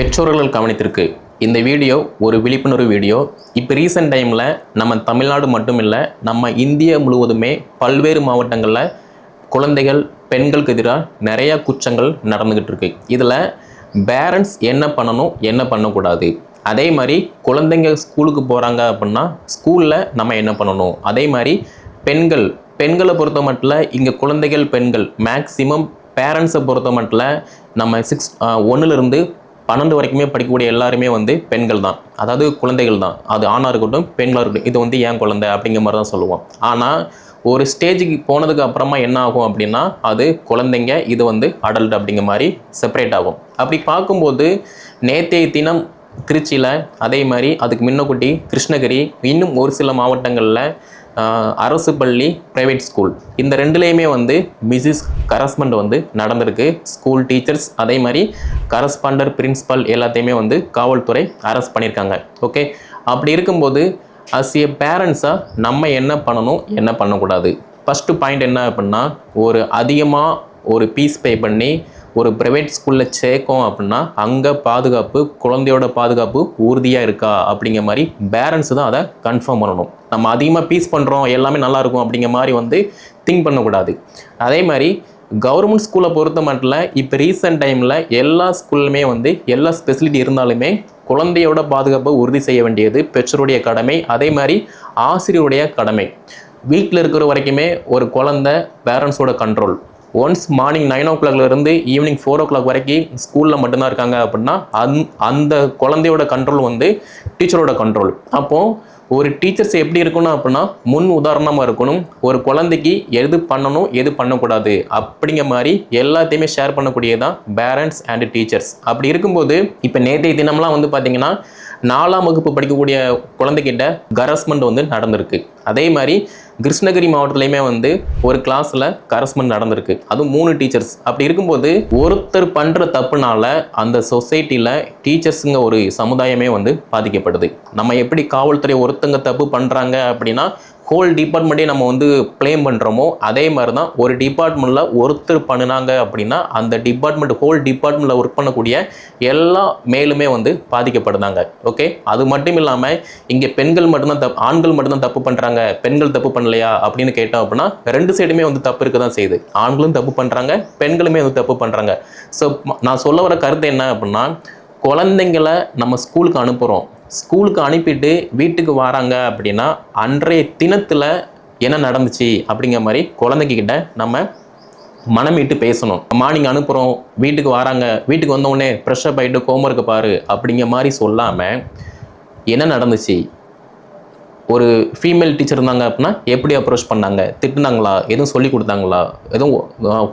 பெற்றோர்கள் கவனித்திருக்கு. இந்த வீடியோ ஒரு விழிப்புணர்வு வீடியோ. இப்போ ரீசெண்ட் டைமில் நம்ம தமிழ்நாடு மட்டும் இல்லை நம்ம இந்தியா முழுவதுமே பல்வேறு மாவட்டங்களில் குழந்தைகள் பெண்களுக்கு எதிராக நிறையா குற்றங்கள் நடந்துக்கிட்டு இருக்கு இதில் பேரண்ட்ஸ் என்ன பண்ணணும் என்ன பண்ணக்கூடாது? அதே மாதிரி குழந்தைங்க ஸ்கூலுக்கு போகிறாங்க அப்படின்னா ஸ்கூலில் நம்ம என்ன பண்ணணும்? அதே மாதிரி பெண்கள் பெண்களை பொறுத்த மட்டும் இங்கே குழந்தைகள் பெண்கள் மேக்ஸிமம் பேரண்ட்ஸை பொறுத்த மட்டும் நம்ம சிக்ஸ் ஒன்றுலேருந்து பன்னெண்டு வரைக்குமே படிக்கக்கூடிய எல்லாருமே வந்து பெண்கள் தான் அதாவது குழந்தைகள் தான் அது ஆணாக இருக்கட்டும் பெண்களாக இருக்கட்டும். இது வந்து ஏன் குழந்தை அப்படிங்கிற மாதிரி தான் சொல்லுவோம். ஆனால் ஒரு ஸ்டேஜுக்கு போனதுக்கு அப்புறமா என்ன ஆகும் அப்படின்னா அது குழந்தைங்க இது வந்து அடல்ட் அப்படிங்கிற மாதிரி செப்பரேட் ஆகும். அப்படி பார்க்கும்போது நேற்றைய தினம் திருச்சியில் அதே மாதிரி அதுக்கு முன்னக்குட்டி கிருஷ்ணகிரி இன்னும் ஒரு சில மாவட்டங்களில் அரசு பள்ளி ப்ரைவேட் ஸ்கூல் இந்த ரெண்டுலேயுமே வந்து மிஸ்ஸிஸ் கரஸ்பண்ட் வந்து நடந்திருக்கு. ஸ்கூல் டீச்சர்ஸ் அதே மாதிரி கரஸ்பாண்டர் பிரின்சிபல் எல்லாத்தையுமே வந்து காவல்துறை அரெஸ்ட் பண்ணியிருக்காங்க. ஓகே அப்படி இருக்கும்போது அஸ் ஏ பேரண்ட்ஸாக நம்ம என்ன பண்ணணும்? என்ன பண்ணக்கூடாது? ஃபஸ்ட்டு பாயிண்ட் என்ன அப்படின்னா ஒரு அதிகமாக ஒரு பீஸ் பே பண்ணி ஒரு ப்ரைவேட் ஸ்கூலில் சேர்க்கோம் அப்படின்னா அங்கே பாதுகாப்பு குழந்தையோட பாதுகாப்பு உறுதியாக இருக்கா அப்படிங்கிற மாதிரி பேரண்ட்ஸ் தான் அதை கன்ஃபார்ம் பண்ணணும். நம்ம அதிகமாக பீஸ் பண்ணுறோம் எல்லாமே நல்லாயிருக்கும் அப்படிங்கிற மாதிரி வந்து திங்க் பண்ணக்கூடாது. அதே மாதிரி கவர்மெண்ட் ஸ்கூலை பொறுத்த மட்டும் இப்போ ரீசெண்ட் டைமில் எல்லா ஸ்கூல்லுமே வந்து எல்லா ஸ்பெசிலிட்டி இருந்தாலுமே குழந்தையோட பாதுகாப்பை உறுதி செய்ய வேண்டியது பெற்றோருடைய கடமை. அதே மாதிரி ஆசிரியருடைய கடமை. வீட்டில் இருக்கிற வரைக்குமே ஒரு குழந்தை பேரண்ட்ஸோட கண்ட்ரோல் ஒன்ஸ் மார்னிங் நைன் ஓ கிளாக்லேருந்து ஈவினிங் ஃபோர் ஓ கிளாக் வரைக்கும் ஸ்கூலில் மட்டும்தான் இருக்காங்க அப்படின்னா அந் அந்த குழந்தையோட கண்ட்ரோல் வந்து டீச்சரோட கண்ட்ரோல் அப்போது ஒரு டீச்சர்ஸ் எப்படி இருக்கணும் அப்படின்னா முன் உதாரணமாக இருக்கணும். ஒரு குழந்தைக்கு எது பண்ணணும் எது பண்ணக்கூடாது அப்படிங்கிற மாதிரி எல்லாத்தையுமே ஷேர் பண்ணக்கூடியதான் பேரண்ட்ஸ் அண்ட் டீச்சர்ஸ் அப்படி இருக்கும்போது இப்போ நேற்றைய தினம்லாம் வந்து பார்த்திங்கன்னா நாலாம் வகுப்பு படிக்கக்கூடிய குழந்தைகிட்ட கரஸ்மெண்ட் வந்து நடந்திருக்கு. அதே மாதிரி கிருஷ்ணகிரி மாவட்டத்துலையுமே வந்து ஒரு கிளாஸில் கரஸ்மெண்ட் நடந்திருக்கு. அதுவும் மூணு டீச்சர்ஸ் அப்படி இருக்கும்போது ஒருத்தர் பண்ணுற தப்புனால அந்த சொசைட்டியில் டீச்சர்ஸுங்க ஒரு சமுதாயமே வந்து பாதிக்கப்படுது. நம்ம எப்படி காவல்துறை ஒருத்தங்க தப்பு பண்ணுறாங்க அப்படின்னா ஹோல் டிபார்ட்மெண்ட்டே நம்ம வந்து ப்ளேம் பண்ணுறோமோ அதே மாதிரி தான் ஒரு டிபார்ட்மெண்ட்டில் ஒருத்தர் பண்ணினாங்க அப்படின்னா அந்த டிபார்ட்மெண்ட் ஹோல் டிபார்ட்மெண்ட்டில் ஒர்க் பண்ணக்கூடிய எல்லா மேலுமே வந்து பாதிக்கப்படுதாங்க ஓகே அது மட்டும் இல்லாமல் இங்கே பெண்கள் மட்டும்தான் தப்பு ஆண்கள் மட்டும்தான் தப்பு பண்ணுறாங்க பெண்கள் தப்பு பண்ணலையா அப்படின்னு கேட்டோம் அப்படின்னா ரெண்டு சைடுமே வந்து தப்பு இருக்க தான் செய்யுது. ஆண்களும் தப்பு பண்ணுறாங்க பெண்களுமே வந்து தப்பு பண்ணுறாங்க ஸோ நான் சொல்ல வர கருத்து என்ன அப்படின்னா குழந்தைங்களை நம்ம ஸ்கூலுக்கு அனுப்புகிறோம் ஸ்கூலுக்கு அனுப்பிட்டு வீட்டுக்கு வராங்க அப்படின்னா அன்றைய தினத்தில் என்ன நடந்துச்சு அப்படிங்கிற மாதிரி குழந்தைக்கிட்ட நம்ம மனமிட்டு பேசணும். மார்னிங் அனுப்புகிறோம் வீட்டுக்கு வராங்க. வீட்டுக்கு வந்த உடனே ப்ரெஷ்அப் ஆகிட்டு ஹோம்ஒர்க்கு பாரு அப்படிங்கிற மாதிரி சொல்லாமல் என்ன நடந்துச்சு? ஒரு ஃபீமேல் டீச்சர் இருந்தாங்க அப்படின்னா எப்படி அப்ரோச் பண்ணாங்க? திட்டுனாங்களா? எதுவும் சொல்லி கொடுத்தாங்களா? எதுவும்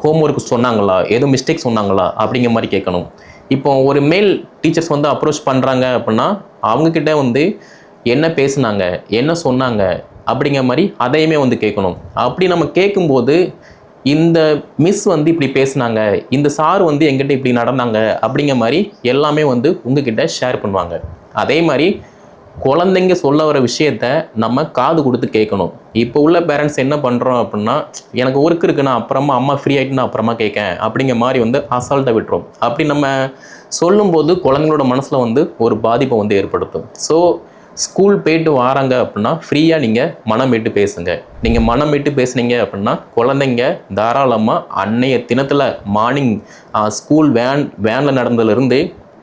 ஹோம்ஒர்க் சொன்னாங்களா? எதுவும் மிஸ்டேக் சொன்னாங்களா? அப்படிங்கிற மாதிரி கேட்கணும். இப்போ ஒரு மேல் டீச்சர்ஸ் வந்து அப்ரோச் பண்ணுறாங்க அப்படின்னா அவங்கக்கிட்ட வந்து என்ன பேசுனாங்க என்ன சொன்னாங்க அப்படிங்கிற மாதிரி அதையுமே வந்து கேட்கணும். அப்படி நம்ம கேட்கும்போது இந்த மிஸ் வந்து இப்படி பேசுனாங்க இந்த சார் வந்து எங்கிட்ட இப்படி நடந்தாங்க அப்படிங்கிற மாதிரி எல்லாமே வந்து உங்ககிட்ட ஷேர் பண்ணுவாங்க. அதே மாதிரி குழந்தைங்க சொல்ல வர விஷயத்த நம்ம காது கொடுத்து கேட்கணும். இப்போ உள்ள பேரண்ட்ஸ் என்ன பண்ணுறோம் அப்படின்னா எனக்கு ஒர்க் இருக்கு நான் அப்புறமா அம்மா ஃப்ரீ ஆகிட்டு நான் அப்புறமா கேட்கேன். அப்படிங்கிற மாதிரி வந்து அசால்ட்டாக விட்டுரும். அப்படி நம்ம சொல்லும்போது குழந்தைங்களோட மனசில் வந்து ஒரு பாதிப்பை வந்து ஏற்படுத்தும். ஸோ ஸ்கூல் போயிட்டு வராங்க அப்படின்னா ஃப்ரீயாக நீங்கள் மனம் விட்டு பேசுங்க. நீங்கள் மனம் விட்டு பேசுனீங்க அப்படின்னா குழந்தைங்க தாராளமாக அன்னைய தினத்தில் மார்னிங் ஸ்கூல் வேன் வேனில் நடந்ததுலேருந்து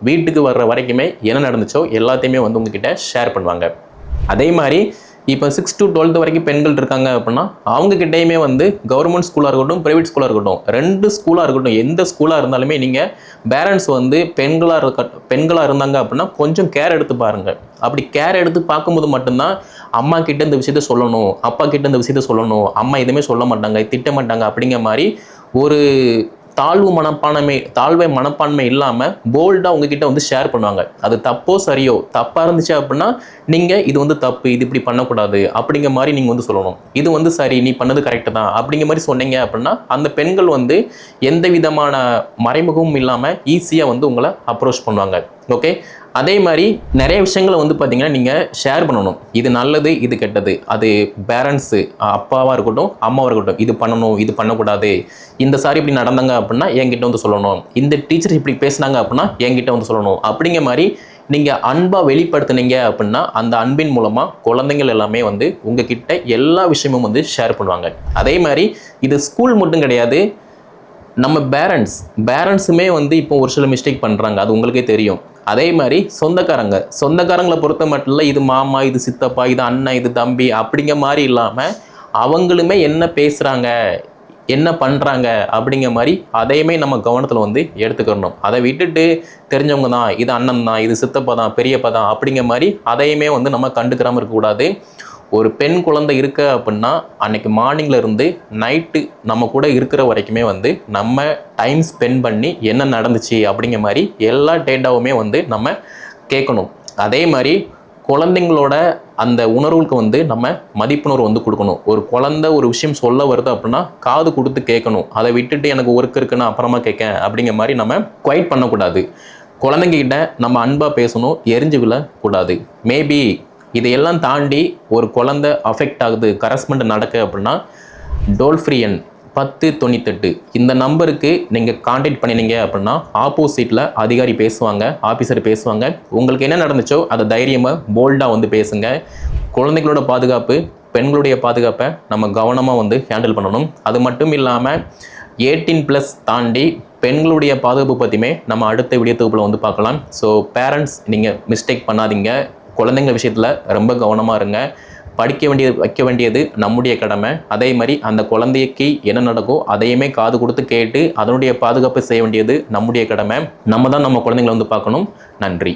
வீட்டுக்கு வர்ற வரைக்குமே என்ன நடந்துச்சோ எல்லாத்தையுமே வந்து உங்ககிட்ட ஷேர் பண்ணுவாங்க. அதே மாதிரி இப்போ சிக்ஸ் டு டுவெல்த் வரைக்கும் பெண்கள் இருக்காங்க அப்படின்னா அவங்கக்கிட்டேயுமே வந்து கவர்மெண்ட் ஸ்கூலாக இருக்கட்டும் ப்ரைவேட் ஸ்கூலாக இருக்கட்டும் ரெண்டு ஸ்கூலாக இருக்கட்டும் எந்த ஸ்கூலாக இருந்தாலுமே நீங்கள் பேரண்ட்ஸ் வந்து பெண்களாக இருக்க பெண்களாக இருந்தாங்க அப்படின்னா கொஞ்சம் கேர் எடுத்து பாருங்கள் அப்படி கேர் எடுத்து பார்க்கும்போது மட்டும்தான் அம்மா கிட்ட இந்த விஷயத்த சொல்லணும் அப்பா கிட்ட இந்த விஷயத்த சொல்லணும் அம்மா எதுவுமே சொல்ல மாட்டாங்க திட்ட மாட்டாங்க அப்படிங்கிற மாதிரி ஒரு தாழ்வு மனப்பான்மை தாழ்வை மனப்பான்மை இல்லாமல் போல்டாக உங்ககிட்ட வந்து ஷேர் பண்ணுவாங்க. அது தப்போ சரியோ தப்பாக இருந்துச்சு அப்படின்னா நீங்கள் இது வந்து தப்பு இது இப்படி பண்ணக்கூடாது அப்படிங்கிற மாதிரி நீங்கள் வந்து சொல்லணும். இது வந்து சரி நீ பண்ணது கரெக்டு தான் அப்படிங்கிற மாதிரி சொன்னீங்க அப்படின்னா அந்த பெண்கள் வந்து எந்த விதமான மறைமுகமும் இல்லாமல் ஈஸியாக வந்து உங்களை அப்ரோச் பண்ணுவாங்க. ஓகே அதே மாதிரி நிறைய விஷயங்களை வந்து பார்த்தீங்கன்னா நீங்கள் ஷேர் பண்ணணும். இது நல்லது இது கெட்டது. அது பேரண்ட்ஸு அப்பாவாக இருக்கட்டும் அம்மாவாக இருக்கட்டும் இது பண்ணணும் இது பண்ணக்கூடாது. இந்த சாரி இப்படி நடந்தாங்க அப்படின்னா என்கிட்ட வந்து சொல்லணும். இந்த டீச்சர் இப்படி பேசுனாங்க அப்படின்னா என்கிட்ட வந்து சொல்லணும். அப்படிங்கிற மாதிரி நீங்கள் அன்பாக வெளிப்படுத்துனீங்க அப்படின்னா அந்த அன்பின் மூலமாக குழந்தைங்கள் எல்லாமே வந்து உங்ககிட்ட எல்லா விஷயமும் வந்து ஷேர் பண்ணுவாங்க. அதே மாதிரி இது ஸ்கூல் மட்டும் கிடையாது. நம்ம பேரண்ட்ஸ் பேரண்ட்ஸுமே வந்து இப்போ ஒரு சில மிஸ்டேக் பண்ணுறாங்க அது உங்களுக்கே தெரியும். அதே மாதிரி சொந்தக்காரங்க. சொந்தக்காரங்களை பொறுத்த மட்டும் இல்லை இது மாமா இது சித்தப்பா இது அண்ணன் இது தம்பி அப்படிங்கிற மாதிரி இல்லாமல் அவங்களுமே என்ன பேசுகிறாங்க என்ன பண்ணுறாங்க அப்படிங்கிற மாதிரி அதையுமே நம்ம கவனத்தில் வந்து எடுத்துக்கணும். அதை விட்டுட்டு தெரிஞ்சவங்க தான் இது அண்ணன் தான் இது சித்தப்பா தான் பெரியப்பா தான் அப்படிங்கிற மாதிரி அதையுமே வந்து நம்ம கண்டுக்கிறாமல் இருக்கக்கூடாது ஒரு பெண் குழந்தை இருக்க அப்படின்னா அன்னைக்கு மார்னிங்ல இருந்து நைட்டு நம்ம கூட இருக்கிற வரைக்குமே வந்து நம்ம டைம் ஸ்பெண்ட் பண்ணி என்ன நடந்துச்சு அப்படிங்கிற மாதிரி எல்லா டேட்டாவுமே வந்து நம்ம கேட்கணும். அதே மாதிரி குழந்தைங்களோட அந்த உணர்வுக்கு வந்து நம்ம மதிப்புணர்வு வந்து கொடுக்கணும். ஒரு குழந்த ஒரு விஷயம் சொல்ல வருது அப்படின்னா காது கொடுத்து கேட்கணும். அதை விட்டுட்டு எனக்கு ஒர்க் இருக்குன்னு அப்புறமா கேட்க அப்படிங்கிற மாதிரி நம்ம குவைட் பண்ணக்கூடாது. குழந்தைங்கிட்ட நம்ம அன்பாக பேசணும் எரிஞ்சு விழக்கூடாது மேபி இதையெல்லாம் தாண்டி ஒரு குழந்தை அஃபெக்ட் ஆகுது கரஸ்மெண்ட் நடக்கு அப்படின்னா டோல்ஃப்ரியன் பத்து தொண்ணூத்தெட்டு. இந்த நம்பருக்கு நீங்கள் காண்டாக்ட் பண்ணினீங்க அப்படின்னா ஆப்போசிட்டில் அதிகாரி பேசுவாங்க ஆஃபீஸர் பேசுவாங்க. உங்களுக்கு என்ன நடந்துச்சோ அதை தைரியமாக போல்டாக வந்து பேசுங்க. குழந்தைகளோட பாதுகாப்பு பெண்களுடைய பாதுகாப்பை நம்ம கவனமாக வந்து ஹேண்டில் பண்ணணும். அது மட்டும் இல்லாமல் எயிட்டீன் ப்ளஸ் தாண்டி பெண்களுடைய பாதுகாப்பு பற்றியுமே நம்ம அடுத்த வீடியோ தொகுப்பில் வந்து பார்க்கலாம். ஸோ பேரண்ட்ஸ் நீங்கள் மிஸ்டேக் பண்ணாதீங்க. குழந்தைங்க விஷயத்தில் ரொம்ப கவனமாக இருங்க. படிக்க வேண்டியது வைக்க வேண்டியது நம்முடைய கடமை. அதே மாதிரி அந்த குழந்தைக்கு என்ன நடக்கும் அதையுமே காது கொடுத்து கேட்டு அதனுடைய பாதுகாப்பு செய்ய வேண்டியது நம்முடைய கடமை. நம்ம தான் நம்ம குழந்தைங்களை வந்து பார்க்கணும். நன்றி.